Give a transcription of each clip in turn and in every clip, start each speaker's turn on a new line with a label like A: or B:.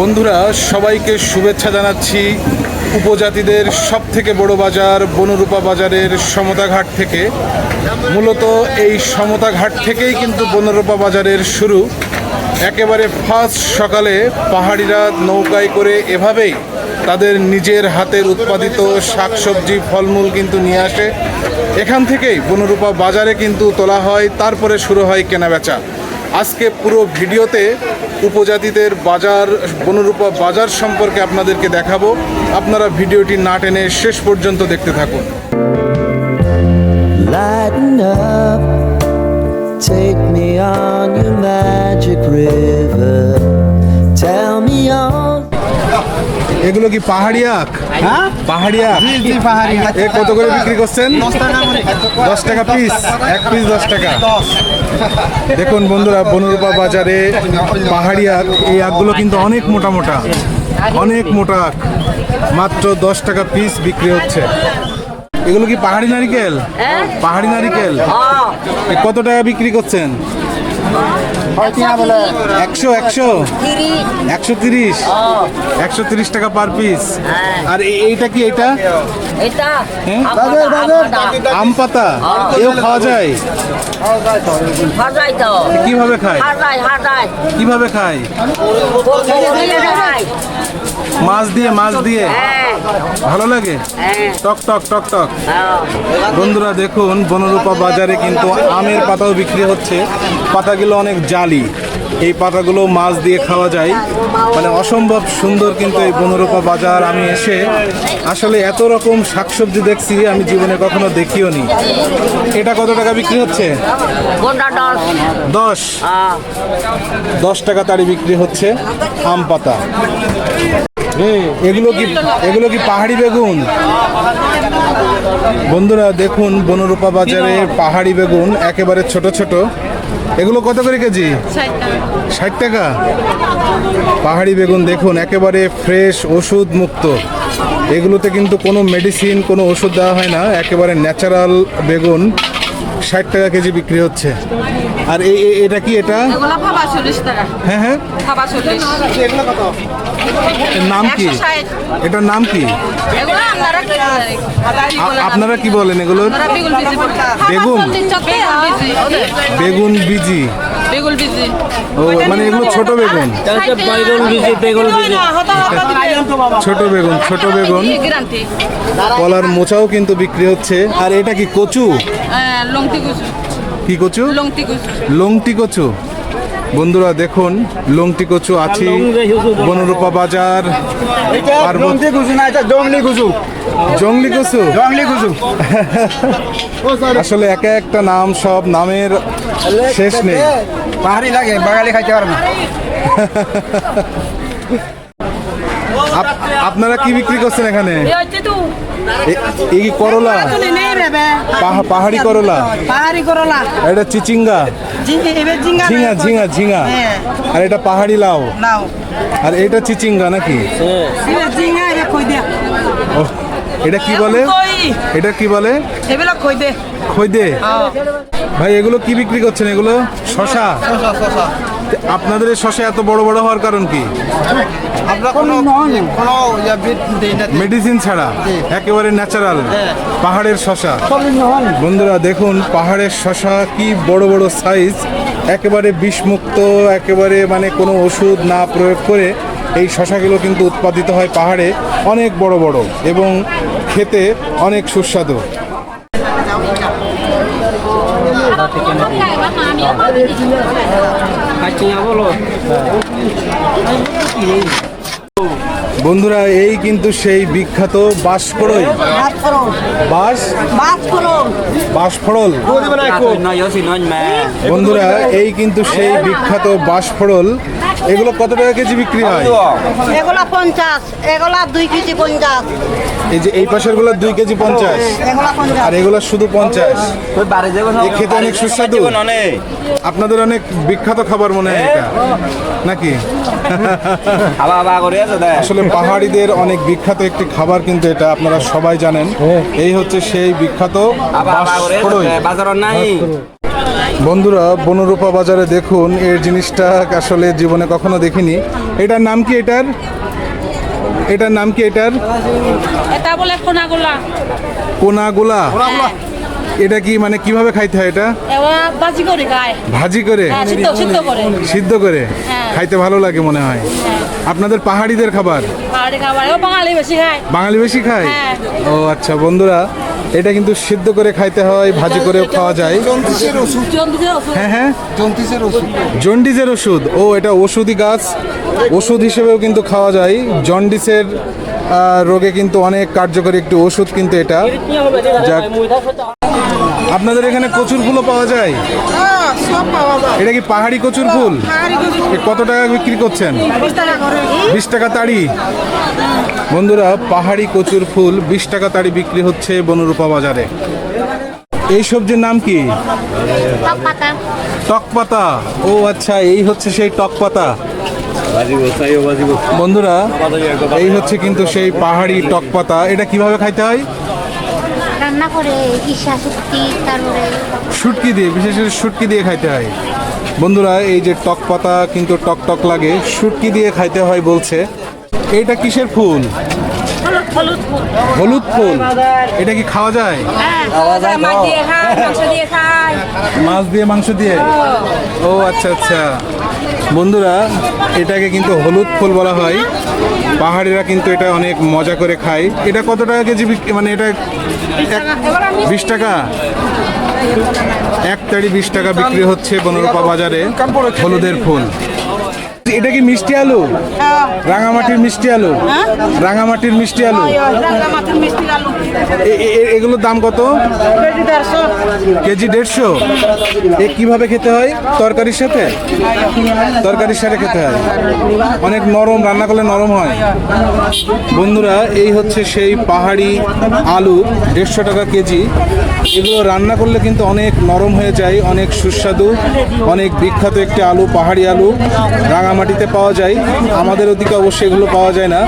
A: বন্ধুরা, সবাইকে শুভেচ্ছা জানাচ্ছি। উপজাতিদের সব থেকে বড় বাজার বনরূপা বাজারের সমতাঘাট থেকে। মূলত এই সমতাঘাট থেকেই কিন্তু বনরূপা বাজারের শুরু। একেবারে ফার্স্ট সকালে পাহাড়িরা নৌকায় করে এভাবেই তাদের নিজের হাতের উৎপাদিত শাকসবজি, ফলমূল কিন্তু নিয়ে আসে। এখান থেকেই বনরূপা বাজারে কিন্তু তোলা হয়, তারপরে শুরু হয় কেনাবেচা। আজকে পুরো ভিডিওতে উপজাতিদের বাজার, বনরূপা বাজার সম্পর্কে আপনাদেরকে দেখাবো আপনারা ভিডিওটি না টেনে শেষ পর্যন্ত দেখতে থাকুন
B: take me on your magic river. Tell me all.
A: এগুলো কি পাহাড়ি আখ?
C: হ্যাঁ?
A: পাহাড়ি আখ।
C: পাহাড়ি
A: এ কত করে বিক্রি করছেন? দশ টাকা পিস এক পিস দশ টাকা। দেখুন বন্ধুরা বনরূপা বাজারে পাহাড়ি আখ এই আখগুলো কিন্তু অনেক মোটা মোটা অনেক মোটা আখ। মাত্র দশ টাকা পিস বিক্রি হচ্ছে। এগুলো কি পাহাড়ি নারিকেল? পাহাড়ি নারিকেল? কত টাকা বিক্রি করছেন? একশো একশো একশো তিরিশ একশো তিরিশ টাকা পার পিস আর এইটা কি এটা হ্যাঁ? আম পাতা এও খাওয়া যায় কীভাবে খায় কীভাবে খায় মাছ দিয়ে মাছ দিয়ে।
D: হ্যাঁ।
A: ভালো লাগে?
D: হ্যাঁ।
A: টক টক টক টক।
D: হ্যাঁ।
A: বন্ধুরা দেখুন বনরূপা বাজারে কিন্তু আমের পাতাও বিক্রি হচ্ছে। পাতাগুলো অনেক জালি। এই পাতাগুলো মাছ দিয়ে খাওয়া যায়। মানে অসম্ভব সুন্দর কিন্তু এই বনরূপা বাজার আমি এসে আসলে এত রকম শাকসবজি দেখছি আমি জীবনে কখনো দেখিও নি। এটা কত টাকা বিক্রি হচ্ছে?
D: দশ।
A: দশ?
D: হ্যাঁ।
A: টাকা তাড়ি বিক্রি হচ্ছে আম পাতা। এগুলো কি এগুলো কি পাহাড়ি বেগুন? বন্ধুরা দেখুন বনরূপা বাজারে পাহাড়ি বেগুন একেবারে ছোট ছোট। এগুলো কত করে কেজি? ষাট টাকা। পাহাড়ি বেগুন দেখুন একেবারে ফ্রেশ ওষুধ মুক্ত এগুলোতে কিন্তু কোনো মেডিসিন কোনো ওষুধ দেওয়া হয় না। একেবারে ন্যাচারাল বেগুন। ষাট টাকা কেজি বিক্রি হচ্ছে। আর এই এটা কি এটা?
E: এগুলো ভাবা চল্লিশ টাকা।
A: হ্যাঁ হ্যাঁ।
E: ভাবা চল্লিশ।
A: এর নাম কি? এটার নাম কি?
E: আপনারা কি বলেন?
A: আপনারা
E: বেগুন
A: বেগুন?
E: বিজি।
A: বিজি।
E: বেগুন বিজি।
A: ও মানে এগুলো ছোট বেগুন।
E: বেগুন বিজি বেগুন বিজি।
A: ছোট বেগুন ছোট বেগুন। কলার মোচাও কিন্তু বিক্রি হচ্ছে। আর এটা কি কচু?
E: লংটি কুচু।
A: কি কচু?
E: লংটি কুচু।
A: লংটি কচু। বন্ধুরা দেখুন লংটি কচু আছি। বনরূপা বাজার আর ব-
C: জঙ্গলি গুজু না এটা জঙ্গলি গুজু
A: জংলি কচু?
C: জঙ্গলি গুজু
A: আসলে এক একটা নাম সব নামের শেষ নেই।
C: পাহাড়ি লাগে বাঙালি খাইতে পারে না।
A: আপনারা কি বিক্রি করছেন এখানে?
E: এই
A: করলা? পাহাড়ি করলা?
F: পাহাড়ি করলা।
A: এটা চিচিঙ্গা।
F: ঝিঙে ঝিঙ্গা
A: ঝিঙা ঝিঙা ঝিঙা।
F: হ্যাঁ।
A: আর এটা পাহাড়ি লাউ। আর এটা চিচিঙ্গা নাকি?
F: ঝিঙ্গা
A: এটা কি বলে? এটা কি বলে?
F: এগুলো কই দে।
A: ভাই এগুলো কি বিক্রি করছেন এগুলো? শশা আপনাদের শশা এত বড় বড় হওয়ার কারণ কি?
C: আমরা কোনো কোনো
A: মেডিসিন ছাড়া একেবারে ন্যাচারাল পাহাড়ের শশা। বন্ধুরা দেখুন পাহাড়ের শশা কি বড় বড় সাইজ একেবারে বিষমুক্ত একেবারে মানে কোনো ওষুধ না প্রয়োগ করে এই শশাগুলো কিন্তু উৎপাদিত হয় পাহাড়ে অনেক বড় বড় এবং খেতে অনেক সুস্বাদু। বন্ধুরা এই কিন্তু সেই বিখ্যাত বাঁশফড়ই। বাঁশ? বাঁশফড়ল। বন্ধুরা এই কিন্তু সেই বিখ্যাত বাঁশফড়ল এগুলো কত টাকা কেজি বিক্রি হয়?
F: এগুলা পঞ্চাশ এগুলা দুই কেজি পঞ্চাশ।
A: এই যে এই পাশেরগুলো দুই কেজি পঞ্চাশ। আর এগুলো শুধু পঞ্চাশ। এই খেতে অনেক সুস্বাদু। আপনাদের অনেক বিখ্যাত খাবার মনে হয় এটা। নাকি? আসলে পাহাড়িদের অনেক বিখ্যাত একটি খাবার কিন্তু এটা আপনারা সবাই জানেন। এই হচ্ছে সেই বিখ্যাত বাঁশফড়ই। বন্ধুরা বনরূপা বাজারে দেখুন এর জিনিসটা আসলে জীবনে কখনো দেখিনি। এটার নাম কি এটার? এটার নাম কি এটার?
E: এটা বলে কোনাগুলা।
A: কোনাগুলা। এটা কি মানে কীভাবে খাইতে হয় এটা?
E: বাজি করে গায়
A: ভাজি করে?
E: হ্যাঁ সিদ্ধ করে।
A: সিদ্ধ করে?
E: হ্যাঁ।
A: খাইতে ভালো লাগে মনে হয়। আপনাদের পাহাড়িদের খাবার?
E: পাহাড়ি খাবার ও বাঙালি বেশি খায়।
A: বাঙালি বেশি খায়?
E: হ্যাঁ।
A: ও আচ্ছা বন্ধুরা এটা কিন্তু সিদ্ধ করে খাইতে হয় ভাজি করেও খাওয়া যায়।
C: জন্ডিসের ওষুধ।
E: জন্তুদের ওষুধ।
A: হ্যাঁ হ্যাঁ।
C: জন্ডিসের ওষুধ।
A: জন্ডিসের ওষুধ। ও এটা ওষুধি গাছ। ওষুধ হিসেবেও কিন্তু খাওয়া যায়। জন্ডিসের রোগে কিন্তু অনেক কার্যকরী একটি ওষুধ কিন্তু এটা। যাক। আপনাদের এখানে কচুর ফুলও পাওয়া যায়? এটা কি পাহাড়ি কচুর ফুল? কত টাকা বিক্রি করছেন? বিশ টাকা তাড়ি। বন্ধুরা পাহাড়ি কচুর ফুল বিশ টাকা তাড়ি বিক্রি হচ্ছে বনরূপা বাজারে। এই সবজির নাম কি? টকপাতা। ও আচ্ছা এই হচ্ছে সেই টকপাতা। বন্ধুরা এই হচ্ছে কিন্তু সেই পাহাড়ি টকপাতা। এটা কীভাবে খাইতে হয়?
G: রান্না করে ঈশা শক্তি তারপরে
A: শুটকি দিয়ে বিশেষ করে শুটকি দিয়ে খাইতে হয়। বন্ধুরা এই যে টক পাতা কিন্তু টক টক লাগে শুটকি দিয়ে খাইতে হয় বলছে। এইটা কিসের ফুল? হলুদ ফুল। এটা কি খাওয়া যায়?
E: মাছ দিয়ে খায় মাংস দিয়ে খায়।
A: মাছ দিয়ে মাংস দিয়ে? ও আচ্ছা আচ্ছা। বন্ধুরা এটাকে কিন্তু হলুদ ফুল বলা হয়। পাহাড়িরা কিন্তু এটা অনেক মজা করে খায়। এটা কত টাকা কেজি মানে এটা বিশ টাকা? এক তাড়ি বিশ টাকা বিক্রি হচ্ছে বনরূপা বাজারে হলুদের ফুল। এটা কি মিষ্টি আলু? রাঙামাটির মিষ্টি আলু। রাঙামাটির মিষ্টি আলু। এগুলোর দাম কত?
F: কেজি দেড়শো।
A: এ কীভাবে খেতে হয়? তরকারির সাথে? তরকারির সাথে খেতে হয়। অনেক নরম রান্না করলে নরম হয়। বন্ধুরা এই হচ্ছে সেই পাহাড়ি আলু দেড়শো টাকা কেজি। এগুলো রান্না করলে কিন্তু অনেক নরম হয়ে যায় অনেক সুস্বাদু অনেক বিখ্যাত একটি আলু পাহাড়ি আলু রাঙামাটিতে পাওয়া যায়। আমাদের ওদিকে অবশ্যই এগুলো পাওয়া যায় না।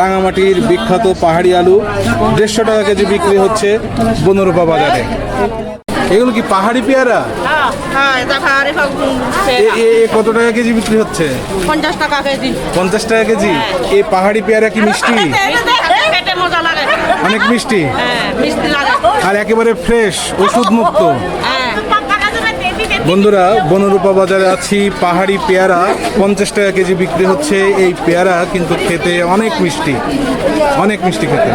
A: রাঙামাটির বিখ্যাত পাহাড়ি আলু দেড়শো টাকা কেজি বিক্রি হচ্ছে বনরূপা বাজারে। এগুলো কি পাহাড়ি পেয়ারা? কত টাকা কেজি বিক্রি হচ্ছে?
F: পঞ্চাশ টাকা কেজি।
A: পঞ্চাশ টাকা কেজি? এই পাহাড়ি পেয়ারা কি মিষ্টি? অনেক মিষ্টি?
F: হ্যাঁ
A: আর একেবারে ফ্রেশ ওষুধ মুক্ত
F: হ্যাঁ
A: বন্ধুরা বনরূপা বাজারে আছি। পাহাড়ি পেয়ারা পঞ্চাশ টাকা কেজি বিক্রি হচ্ছে। এই পেয়ারা কিন্তু খেতে অনেক মিষ্টি। অনেক মিষ্টি খেতে।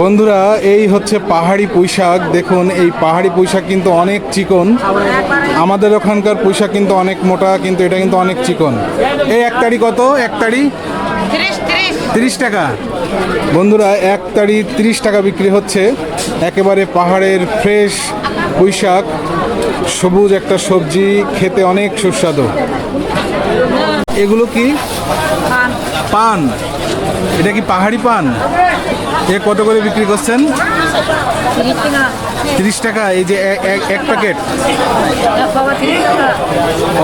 A: বন্ধুরা এই হচ্ছে পাহাড়ি পুঁইশাক। দেখুন এই পাহাড়ি পুঁইশাক কিন্তু অনেক চিকন। আমাদের ওখানকার পুঁইশাক কিন্তু অনেক মোটা কিন্তু এটা কিন্তু অনেক চিকন। এই এক তাড়ি কত? এক তাড়ি
F: তিরিশ
A: টাকা। বন্ধুরা এক তাড়ি তিরিশ টাকা বিক্রি হচ্ছে। একেবারে পাহাড়ের ফ্রেশ পুঁইশাক। সবুজ একটা সবজি খেতে অনেক সুস্বাদু। এগুলো কি? পান। এটা কি পাহাড়ি পান? এ কত করে বিক্রি করছেন? তিরিশ টাকা এই যে এক প্যাকেট।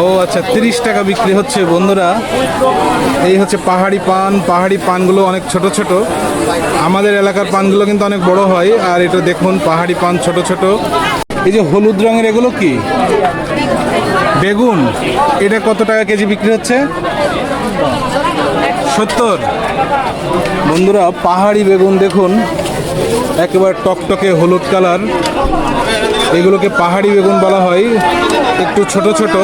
A: ও আচ্ছা তিরিশ টাকা বিক্রি হচ্ছে বন্ধুরা। এই হচ্ছে পাহাড়ি পান। পাহাড়ি পানগুলো অনেক ছোট ছোট। আমাদের এলাকার পানগুলো কিন্তু অনেক বড় হয়। আর এটা দেখুন পাহাড়ি পান ছোট ছোট। এই যে হলুদ রঙের এগুলো কি? বেগুন। এটা কত টাকা কেজি বিক্রি হচ্ছে? সত্তর। বন্ধুরা পাহাড়ি বেগুন দেখুন। একেবারে টকটকে হলুদ কালার। এগুলোকে পাহাড়ি বেগুন বলা হয়। একটু ছোট ছোট।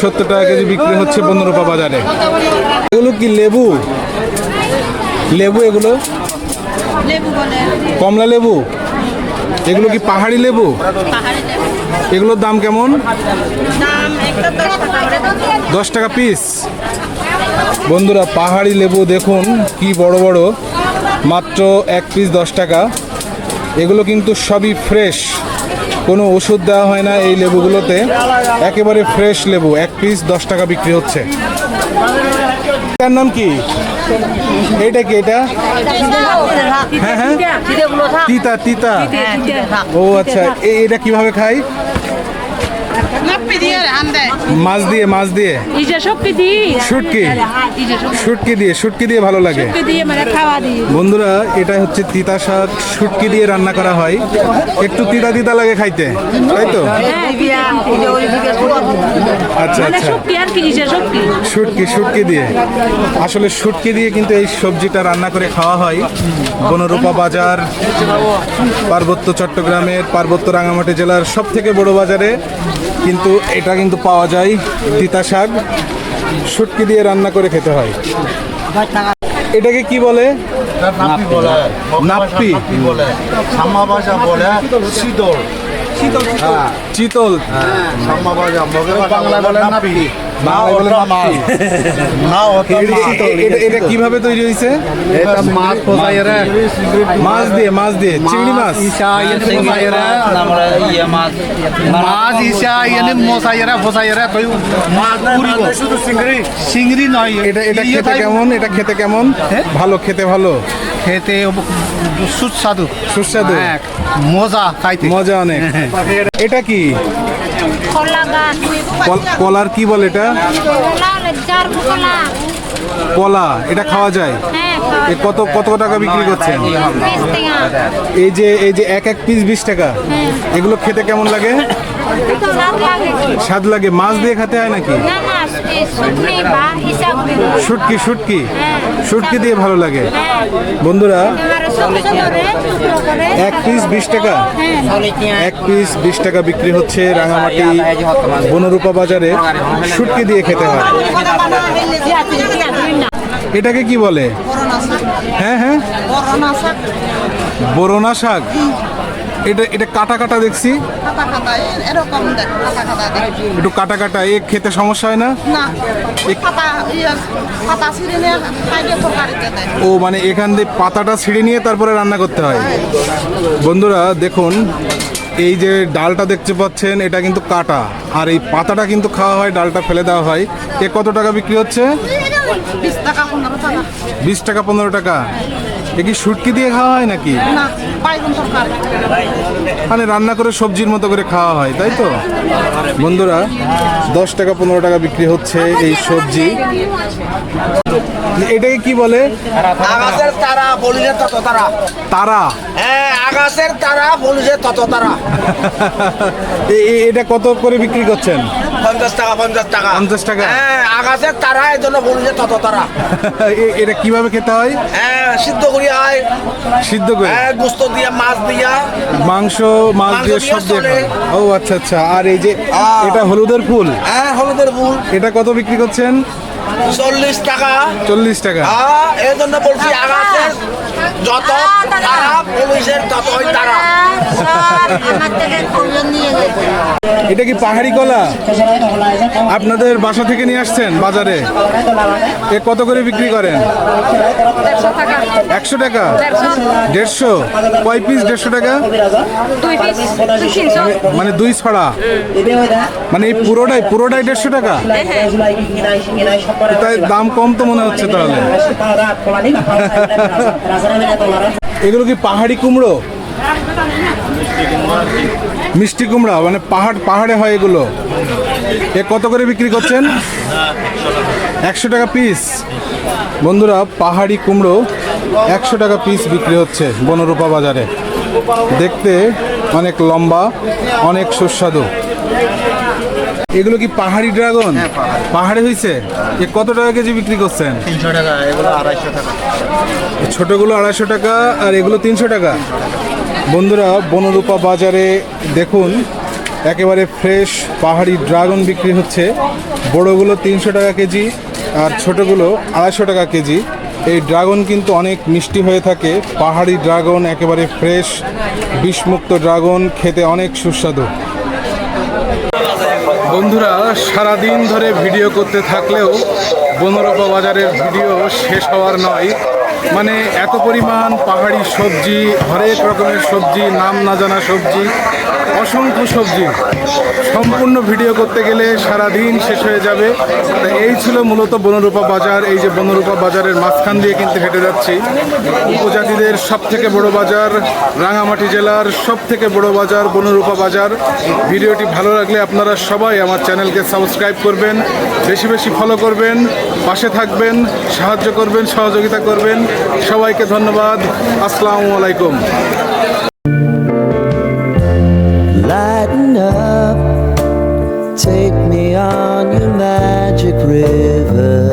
A: সত্তর টাকা কেজি বিক্রি হচ্ছে বন্ধুরূপা বাজারে। এগুলো কি লেবু? লেবু এগুলো? কমলা লেবু? এগুলো কি পাহাড়ি লেবু? এগুলোর দাম কেমন?
F: দশ টাকা
A: পিস বন্ধুরা পাহাড়ি লেবু দেখুন কি বড় বড়। মাত্র এক পিস দশ টাকা। এগুলো কিন্তু সবই ফ্রেশ কোনো ওষুধ দেওয়া হয় না এই লেবুগুলোতে। একেবারে ফ্রেশ লেবু। এক পিস দশ টাকা বিক্রি হচ্ছে। এটার নাম কি? এটা কি এটা? হ্যাঁ হ্যাঁ। তিতা তিতা। ও আচ্ছা এটা কীভাবে খাই? মাছ দিয়ে মাছ দিয়ে?
E: ইজে শক্তি দি
A: শুটকি? শুটকি। দিয়ে শুটকি দিয়ে ভালো লাগে।
E: মানে
A: বন্ধুরা এটা হচ্ছে তিতা শাক। শুটকি দিয়ে রান্না করা হয়। একটু তিতা তিতা লাগে খাইতে তাই তো? আচ্ছা
E: মানে
A: আচ্ছা। শুটকি শুটকি। দিয়ে। আসলে শুটকি দিয়ে কিন্তু এই সবজিটা রান্না করে খাওয়া হয়। বনরূপা বাজার পার্বত্য চট্টগ্রামের পার্বত্য রাঙামাটি জেলার সব থেকে বড় বাজারে। কিন্তু এটা কিন্তু পাওয়া যায় তিতা শাক শুটকি দিয়ে রান্না করে খেতে হয়। এটাকে কি বলে?
C: নাপ্পি বলে
A: নাপ্পি।
C: নাপ্পি বলে সাম্মা ভাষা বলে শীতল।
A: চিতল।
C: সাম্মা ভাষা বাংলা বলে নাপ্পি
A: এটা- কীভাবে তৈরি হয়েছে?
C: এটা মাছ।
A: মাছ দিয়ে মাছ দিয়ে চিংড়ি মাছ।
C: ইয়ে মাছ। ইসা মোসাইরে ফোসাইরে তুই মাছ পুরিব শুধু চিংড়ি। চিংড়ি নয়
A: এটা এটা
C: ইয়ে
A: খেতে কেমন? এটা খেতে কেমন? ভালো খেতে ভালো?
C: খেতে সুস্বাদু।
A: সুস্বাদু?
C: হ্যাঁ, মজা খাইতে।
A: মজা অনেক। এটা কি?
G: কলা গাছ
A: কলার কি বলে এটা?
G: কলা
A: এটা খাওয়া যায়?
G: হ্যাঁ
A: এ কত কত টাকা বিক্রি করছেন? এই যে এই যে এক এক পিস বিশ টাকা এগুলো খেতে কেমন লাগে? স্বাদ লাগে। মাছ দিয়ে খেতে হয় নাকি? শুটকি শুটকি শুটকি? দিয়ে ভালো লাগে?
G: হ্যাঁ।
A: বন্ধুরা এক পিস বিশ টাকা।
G: হ্যাঁ।
A: এক পিস বিশ টাকা বিক্রি হচ্ছে রাঙামাটি বনরূপা বাজারে শুটকি দিয়ে খেতে হয়। এটাকে কি বলে? হ্যাঁ হ্যাঁ। বরনা শাক? এটা এটা কাটা কাটা দেখছি।
F: এরকম
A: একটু কাটা কাটা এ খেতে সমস্যা হয় না?
F: ইয়ে
A: ও মানে এখান দিয়ে পাতাটা ছিঁড়ে নিয়ে তারপরে রান্না করতে হয়? বন্ধুরা দেখুন এই যে ডালটা দেখতে পাচ্ছেন এটা কিন্তু কাটা। আর এই পাতাটা কিন্তু খাওয়া হয় ডালটা ফেলে দেওয়া হয়। এ কত টাকা বিক্রি হচ্ছে?
F: বিশ টাকা পনেরো টাকা।
A: কি শুটকি দিয়ে খাওয়া হয় নাকি? মানে রান্না করে সবজির মতো করে খাওয়া হয় তাই তো? বন্ধুরা দশ টাকা পনেরো টাকা বিক্রি হচ্ছে এই সবজি। এটাকে কি বলে?
H: আকাশের তারা বলিছে তত তারা।
A: তারা।
H: হ্যাঁ আকাশের তারা বলিছে তত তারা।
A: এটা কত করে বিক্রি করছেন?
H: পঞ্চাশ টাকা পঞ্চাশ টাকা।
A: 50 টাকা?
H: হ্যাঁ আকাশের তারা এই জন্য বলিছে তত তারা।
A: এ- এটা কীভাবে খেতে হয়?
H: হ্যাঁ সিদ্ধ করি হয়
A: সিদ্ধ করে?
H: হ্যাঁ গুস্ত দিয়া মাছ দিয়া।
A: মাংস মাছ দিয়ে সব দিয়ে ও আচ্ছা আচ্ছা। আর এই যে। এটা হলুদের ফুল?
H: হ্যাঁ হলুদের ফুল।
A: এটা কত বিক্রি করছেন?
H: চল্লিশ টাকা।
A: চল্লিশ টাকা।
H: হ্যাঁ এই জন্য বলছি আকাশের যত তারা পুলিশের ততই তারা
A: এটা কি পাহাড়ি কলা? আপনাদের বাসা থেকে নিয়ে আসছেন বাজারে? এ কত করে বিক্রি করেন? একশো টাকা। দেড়শো? কয় পিস দেড়শো টাকা? মানে দুই ছড়া? মানে এই পুরোটাই পুরোটাই দেড়শো টাকা? তাই দাম কম তো মনে হচ্ছে তাহলে। এগুলো কি পাহাড়ি কুমড়ো? মিষ্টি কুমড়া মানে পাহাড়, পাহাড়ে হয় এগুলো। এ কত করে বিক্রি করছেন? একশো টাকা পিস বন্ধুরা, পাহাড়ি কুমড়ো একশো টাকা পিস বিক্রি হচ্ছে বনরূপা বাজারে। দেখতে অনেক লম্বা, অনেক সুস্বাদু। এগুলো কি পাহাড়ি ড্রাগন? পাহাড়ে। হয়েছে এ কত টাকা কেজি বিক্রি করছেন?
C: তিনশো টাকা এগুলো আড়াইশো টাকা।
A: ছোটগুলো আড়াইশো টাকা আর এগুলো তিনশো টাকা। বন্ধুরা বনরূপা বাজারে দেখুন একেবারে ফ্রেশ পাহাড়ি ড্রাগন বিক্রি হচ্ছে। বড়গুলো তিনশো টাকা কেজি আর ছোটগুলো আড়াইশো টাকা কেজি। এই ড্রাগন কিন্তু অনেক মিষ্টি হয়ে থাকে। পাহাড়ি ড্রাগন একেবারে ফ্রেশ বিষমুক্ত ড্রাগন খেতে অনেক সুস্বাদু। বন্ধুরা, সারাদিন ধরে ভিডিও করতে থাকলেও বনরূপা বাজারের ভিডিও শেষ হওয়ার নয়। মানে এত পরিমাণ পাহাড়ি সবজি, হরেক রকমের সবজি, নাম না জানা সবজি অসংখ্য সবজি। সম্পূর্ণ ভিডিও করতে গেলে সারা দিন শেষ হয়ে যাবে। তো এই ছিল মূলত বনরূপা বাজার। এই যে বনরূপা বাজারের মাঝখান দিয়ে কিন্তু হেঁটে যাচ্ছি। উপজাতিদের সব থেকে বড় বাজার রাঙামাটি জেলার সব থেকে বড় বাজার বনরূপা বাজার। ভিডিওটি ভালো লাগলে আপনারা সবাই আমার চ্যানেলকে সাবস্ক্রাইব করবেন, বেশি বেশি ফলো করবেন, পাশে থাকবেন, সাহায্য করবেন, সহযোগিতা করবেন। সবাইকে ধন্যবাদ। আসসালামু আলাইকুম।
B: Magic river.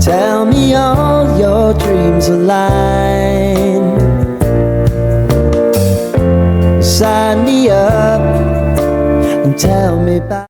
B: Tell me all your dreams align. Sign me up and tell me about.